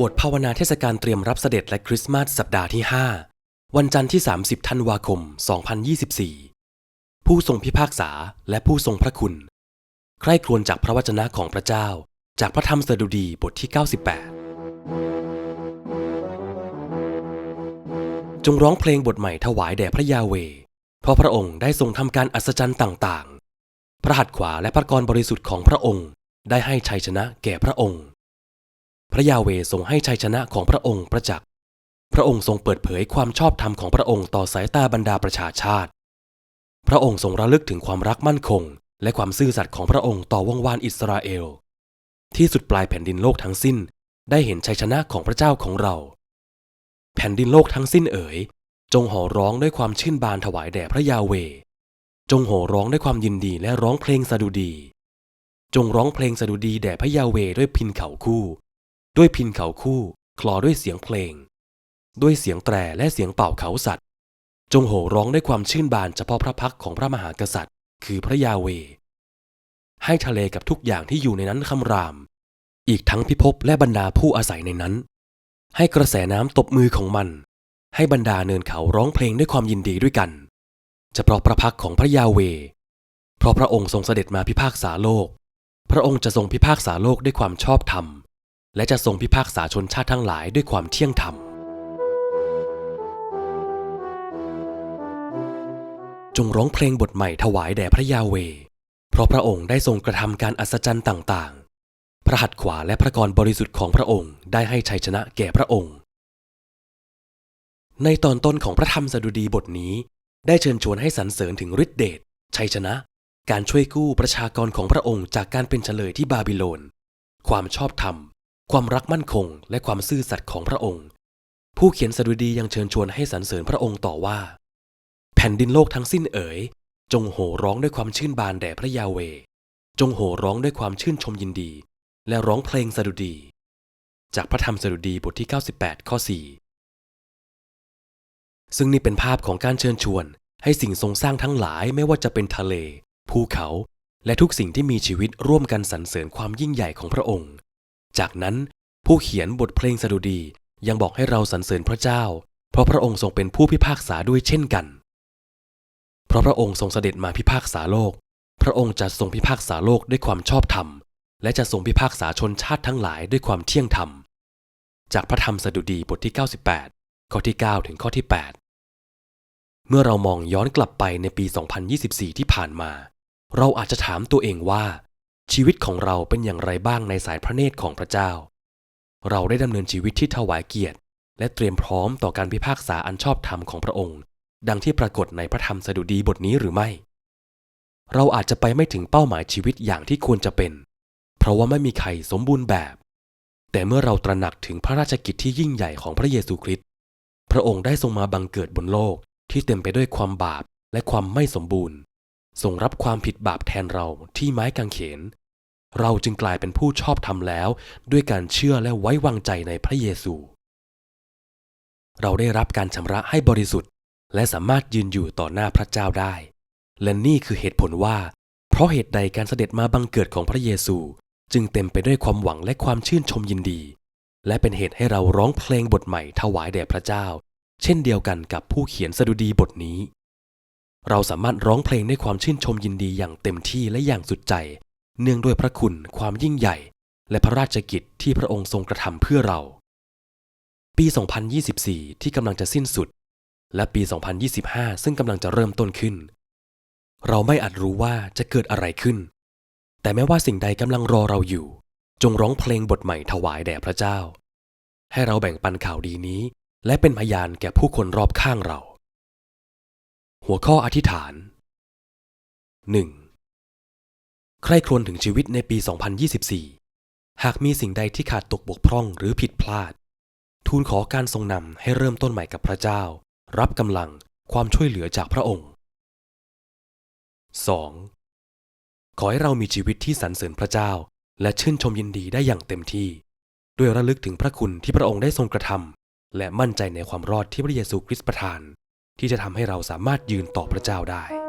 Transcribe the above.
บทภาวนาเทศกาลเตรียมรับเสด็จและคริสต์มาสสัปดาห์ที่ 5 วันจันทร์ที่ 30 ธันวาคม 2024 ผู้ทรงพิพากษาและผู้ทรงพระคุณ ใคร่ครวญจากพระวจนะของพระเจ้า จากพระธรรมสดุดีบทที่ 98 จงร้องเพลงบทใหม่ถวายแด่พระยาเว เพราะพระองค์ได้ทรงทำการอัศจรรย์ต่างๆ พระหัตถ์ขวาและพระกรบริสุทธิ์ของพระองค์ ได้ให้ชัยชนะแก่พระองค์ ระยาเวทรงให้ชัยชนะของพระองค์ประจักษ์ พระองค์ทรงเปิดเผยความชอบธรรมของพระองค์ต่อสายตาบรรดาประชาชาติ พระองค์ทรงระลึกถึงความรักมั่นคง และความซื่อสัตย์ของพระองค์ต่อวงวานอิสราเอล ที่สุดปลายแผ่นดินโลกทั้งสิ้น ได้เห็นชัยชนะของพระเจ้าของเรา แผ่นดินโลกทั้งสิ้นเอ๋ย จงโห่ร้องด้วยความชื่นบานถวายแด่พระยาเว จงโห่ร้องด้วยความยินดีและร้องเพลงสดุดี จงร้องเพลงสดุดีแด่พระยาเวด้วยพินเขาคู่ ด้วยพินเขาคู่คลอด้วยเสียงเพลง ด้วยเสียงแตรและเสียงเป่าเขาสัตว์ จงโห่ร้องด้วยความชื่นบานเฉพาะพระพักของพระมหากษัตริย์ คือพระยาเว ให้ทะเลกับทุกอย่างที่อยู่ในนั้นคำราม อีกทั้งพิภพและบรรดาผู้อาศัยในนั้น ให้กระแสน้ำตบมือของมัน ให้บรรดาเนินเขาร้องเพลงด้วยความยินดีด้วยกันเฉพาะพระพักของพระยาเว เพราะพระองค์ทรงเสด็จมาพิพากษาโลก พระองค์จะทรงพิพากษาโลกด้วยความชอบธรรม และจะทรงพิพากษาชนชาติทั้งหลายด้วยความเที่ยงธรรม จงร้องเพลงบทใหม่ถวายแด่พระยาเว เพราะพระองค์ได้ทรงกระทำการอัศจรรย์ต่างๆ พระหัตถ์ขวาและพระกรบริสุทธิ์ของพระองค์ได้ให้ชัยชนะแก่พระองค์ ในตอนต้นของพระธรรมสดุดีบทนี้ ได้เชิญชวนให้สรรเสริญถึงฤทธิเดช ชัยชนะ การช่วยกู้ประชากรของพระองค์จากการเป็นเฉลยที่บาบิโลน ความชอบธรรม ความรักมั่นคง และความซื่อสัตย์ของพระองค์ ผู้เขียนสดุดียังเชิญชวนให้สรรเสริญพระองค์ต่อว่า แผ่นดินโลกทั้งสิ้นเอ๋ย จงโห่ร้องด้วยความชื่นบานแด่พระยาเว จงโห่ร้องด้วยความชื่นชมยินดี และร้องเพลงสดุดี จากพระธรรมสดุดีบทที่ 98 ข้อ 4 ซึ่งนี่เป็นภาพของการเชิญชวน ให้สิ่งทรงสร้างทั้งหลายไม่ว่าจะเป็นทะเล ภูเขา และทุกสิ่งที่มีชีวิตร่วมกันสรรเสริญความยิ่งใหญ่ของพระองค์ จากนั้นผู้เขียนบทเพลงสดุดียังบอกให้เราสรรเสริญพระเจ้า เพราะพระองค์ทรงเป็นผู้พิพากษาด้วยเช่นกัน เพราะพระองค์ทรงเสด็จมาพิพากษาโลก พระองค์จะทรงพิพากษาโลกด้วยความชอบธรรม และจะทรงพิพากษาชนชาติทั้งหลายด้วยความเที่ยงธรรม จากพระธรรมสดุดีบทที่ 98 ข้อที่ 9 ถึงข้อที่ 8 เมื่อเรามองย้อนกลับไปในปี 2024 ที่ผ่านมา เราอาจจะถามตัวเองว่า ชีวิตของเราเป็นอย่างไรบ้างในสายพระเนตรของพระเจ้า เราได้ดำเนินชีวิตที่ถวายเกียรติ และเตรียมพร้อมต่อการพิพากษาอันชอบธรรมของพระองค์ ดังที่ปรากฏในพระธรรมสดุดีบทนี้หรือไม่ เราอาจจะไปไม่ถึงเป้าหมายชีวิตอย่างที่ควรจะเป็น เพราะว่าไม่มีใครสมบูรณ์แบบ แต่เมื่อเราตระหนักถึงพระราชกิจที่ยิ่งใหญ่ของพระเยซูคริสต์พระองค์ได้ทรงมาบังเกิดบนโลกที่เต็มไปด้วยความบาปและความไม่สมบูรณ์ ทรงรับความผิดบาปแทนเราที่ไม้กางเขน เราจึงกลายเป็นผู้ชอบธรรมแล้ว ด้วยการเชื่อและไว้วางใจในพระเยซู เราได้รับการชำระให้บริสุทธิ์ และสามารถยืนอยู่ต่อหน้าพระเจ้าได้ และนี่คือเหตุผลว่า เพราะเหตุใดการเสด็จมาบังเกิดของพระเยซู จึงเต็มไปด้วยความหวังและความชื่นชมยินดี และเป็นเหตุให้เราร้องเพลงบทใหม่ถวายแด่พระเจ้า เช่นเดียวกันกับผู้เขียนสดุดีบทนี้ เราสามารถร้องเพลงด้วยความชื่นชมยินดีอย่างเต็มที่และอย่างสุดใจ เนื่องด้วยพระคุณความยิ่งใหญ่ และพระราชกิจที่พระองค์ทรงกระทำเพื่อเรา ปี 2024 ที่กำลังจะสิ้นสุด และปี 2025 ซึ่งกำลังจะเริ่มต้นขึ้น เราไม่อาจรู้ว่าจะเกิดอะไรขึ้น แต่แม้ว่าสิ่งใดกำลังรอเราอยู่ จงร้องเพลงบทใหม่ถวายแด่พระเจ้า ให้เราแบ่งปันข่าวดีนี้ และเป็นพยานแก่ผู้คนรอบข้างเรา หัวข้ออธิษฐาน 1. ใครครวญถึงชีวิตในปี 2024 หากมีสิ่งใดที่ขาดตกบกพร่องหรือผิดพลาด ทูลขอการทรงนำให้เริ่มต้นใหม่กับพระเจ้า รับกำลังความช่วยเหลือจากพระองค์ 2. ขอให้เรามีชีวิตที่สรรเสริญพระเจ้า และชื่นชมยินดีได้อย่างเต็มที่ ด้วยระลึกถึงพระคุณที่พระองค์ได้ทรงกระทำและมั่นใจในความรอดที่พระเยซูคริสต์ประทาน ที่จะทำให้เราสามารถยืนต่อพระเจ้าได้